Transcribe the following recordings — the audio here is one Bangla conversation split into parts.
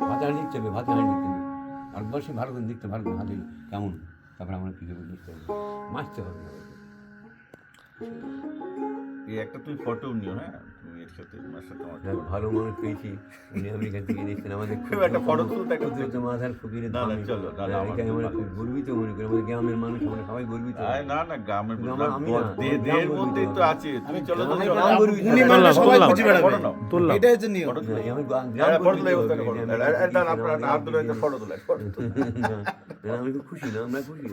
ভাতে হাঁড়ি দেখতে হবে, ভাতে হাঁড়ি দেখতে হবে। ভারতবর্ষে ভারত দেখতে করে হাতে কেমন? তারপরে আমরা কী দেখতে হবে মাছতে হবে এই একটা তুমি ফটো নিও হ্যাঁ? তুমি সাথে আমার সাথে আমার যাক, ভালো মানুষ পেয়েছি। উনি আমেরিকা থেকে দেখছেন আমাদের খুব একটা photo তুলতে মাথার না, চলো, আমার খুব গর্বিত মনে করি আমাদের গ্রামের মানুষ আমরা সবাই গর্বিত। না না গ্রামের দেহের মধ্যেই তো আছে তুমি চলো তো গ্রাম গর্বিত উনি। মানে সবাই খুঁজে বেড়াবে। তুললাম এটা হচ্ছে নিয়ম। আমি গ্রাম হ্যাঁ, ফটো তুলে আপনার হাত ফটো তোলা। ফটো আমি তো খুশি না আমরা খুশি।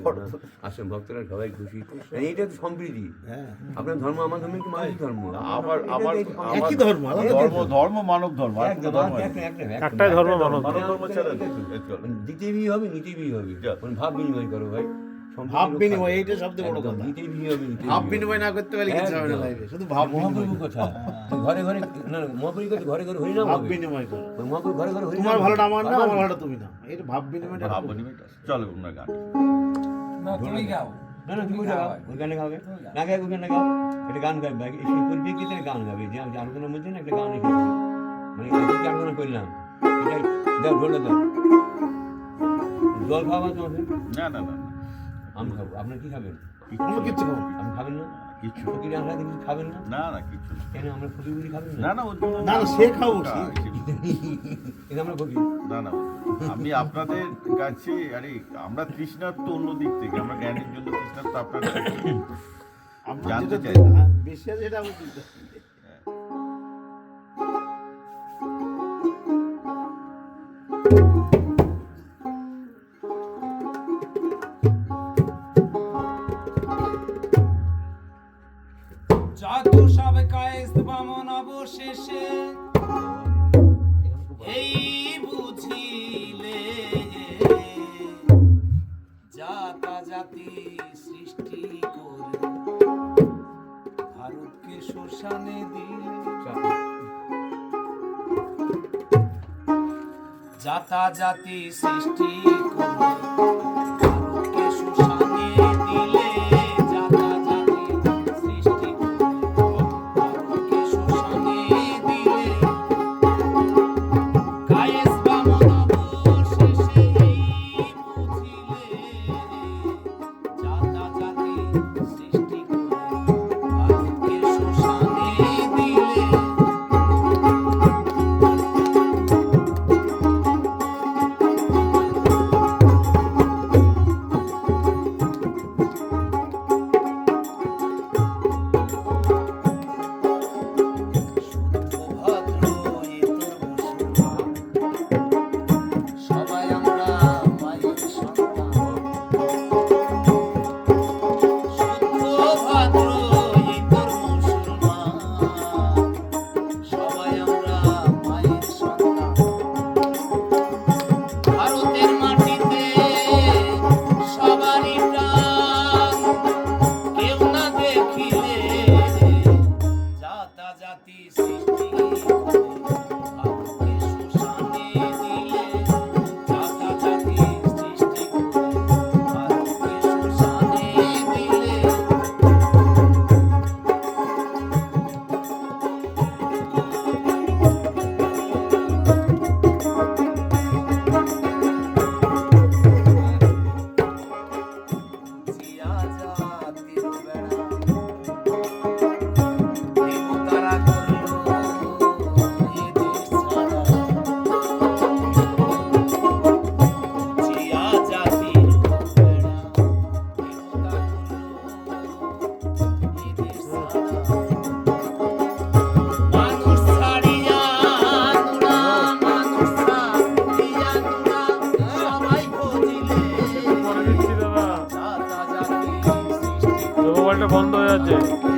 আসলে ভক্তরা সবাই খুশি। এইটা তো সম্প্রীতি। হ্যাঁ। আপনার ধর্ম আমার ধর্ম একটু মানুষ ধর্ম? আমার আমার একই ধর্ম, ধর্ম ধর্ম। মানব ধর্ম। একটাই ধর্ম মানব ধর্ম। বিয়ে হবে নিতে বিয়ে হবে ভাব বিনিময় করো ভাই। ভাব বিনিময় এইটা সবচেয়ে বড় কথা। নিতে বিয়ে হবে ভাব বিনিময় না করতে পারলে কিছু হবে না লাইফে শুধু ভাব মহাপ্রভু কথা। ঘরে ঘরে না মহাপ্রভু কথা ঘরে ঘরে হরিনাম ভাব বিনিময় করো। মহাপ্রভু ঘরে ঘরে হরিনাম তোমার ভালোটা আমার না আমার ভালোটা তুমি না। এটা ভাব বিনিময়টা ভাব বিনিময়টা চলো আমরা গান। না তুমি গাও। না না তুমি গাও ওই গানে গাবে না গায়ে ওই গানে গাও একটা গান গাবে এই সেই পরিপ্রেক্ষিতে গান গাবে যে আমি আলোচনার মধ্যে না একটা গান মানে এদিকে আলোচনা করলাম এটা দাও ঢোলটা দাও। জল খাওয়া তোমাদের না না না না। আমি খাব। আপনার কি খাবেন? কোনো কিছু খাব আপনি খাবেন না? কিছু ফকির আমরা কিছু খাবেন না? না না কিছু কেন আমরা ফকির বুড়ি খাবেন না না না না, সে খাব, এটা আমরা ফকির না না আমি আপনাদের কাছে আরে আমরা তৃষ্ণার্ত অন্য দিক থেকে আমরা জ্ঞানের জন্য তৃষ্ণার্ত আপনার কাছে। আমরা জানতে চাই। হ্যাঁ, বেশি আছে এটা আমি চিন্তা জাদু সব কায়েস্ত বামন অবশেষে এই বুঝিলে জাতা জাতি সৃষ্টি করে। ভারতকে শ্মশানে দিলে জাতা জাতি সৃষ্টি করে। কায়েস বামন বন্ধ হয়ে আছে